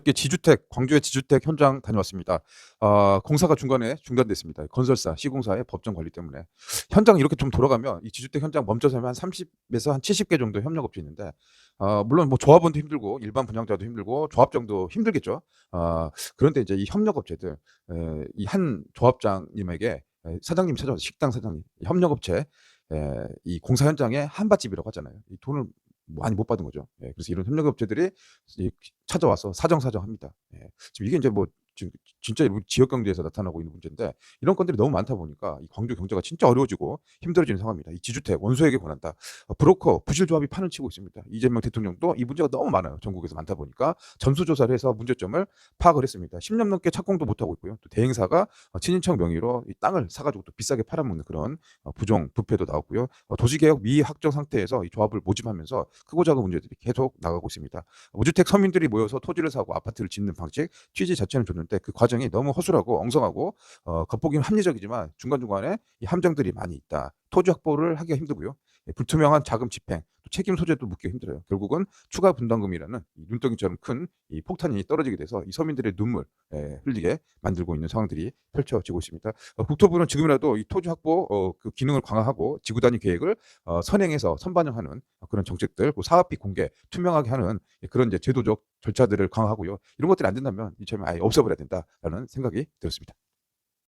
어저께 지주택 광주의 지주택 현장 다녀왔습니다. 아, 공사가 중간에 중단됐습니다. 건설사 시공사의 법정 관리 때문에 현장 이렇게 좀 돌아가면 이 지주택 현장 멈춰서 하면 한 30에서 한 70개 정도 협력업체 있는데 아, 물론 뭐 조합원도 힘들고 일반 분양자도 힘들고 조합장도 힘들겠죠. 아, 그런데 이제 이 협력업체들 이 한 조합장님에게 에, 사장님 찾아와서 식당 사장님 이 협력업체 에, 이 공사 현장에 한밭집이라고 하잖아요. 이 돈을 많이 못 받은 거죠. 예, 그래서 이런 협력업체들이 이 찾아와서 사정사정합니다. 예. 지금 이게 이제 뭐 진짜 지역 경제에서 나타나고 있는 문제인데 이런 건들이 너무 많다 보니까 이 광주 경제가 진짜 어려워지고 힘들어지는 상황입니다. 이 지주택 원소에게 권한다. 어, 브로커 부실 조합이 판을 치고 있습니다. 이재명 대통령도 이 문제가 너무 많아요. 전국에서 많다 보니까 전수 조사를 해서 문제점을 파악을 했습니다. 10년 넘게 착공도 못 하고 있고요. 또 대행사가 어, 친인척 명의로 이 땅을 사가지고 또 비싸게 팔아먹는 그런 어, 부정 부패도 나왔고요. 어, 도시개혁 미확정 상태에서 이 조합을 모집하면서 크고 작은 문제들이 계속 나가고 있습니다. 무주택 서민들이 모여서 토지를 사고 아파트를 짓는 방식 취지 자체는 좋는 데 그 과정이 너무 허술하고 엉성하고 어, 겉보기는 합리적이지만 중간중간에 이 함정들이 많이 있다. 토지 확보를 하기가 힘들고요. 예, 불투명한 자금 집행, 또 책임 소재도 묻기가 힘들어요. 결국은 추가 분담금이라는 이 눈덩이처럼 큰 이 폭탄이 떨어지게 돼서 이 서민들의 눈물 예, 흘리게 만들고 있는 상황들이 펼쳐지고 있습니다. 어, 국토부는 지금이라도 이 토지 확보 어, 그 기능을 강화하고 지구 단위 계획을 어, 선행해서 선반영하는 그런 정책들, 그 사업비 공개 투명하게 하는 그런 이제 제도적 절차들을 강화하고요. 이런 것들이 안 된다면 이처럼 아예 없애버려야 된다라는 생각이 들었습니다.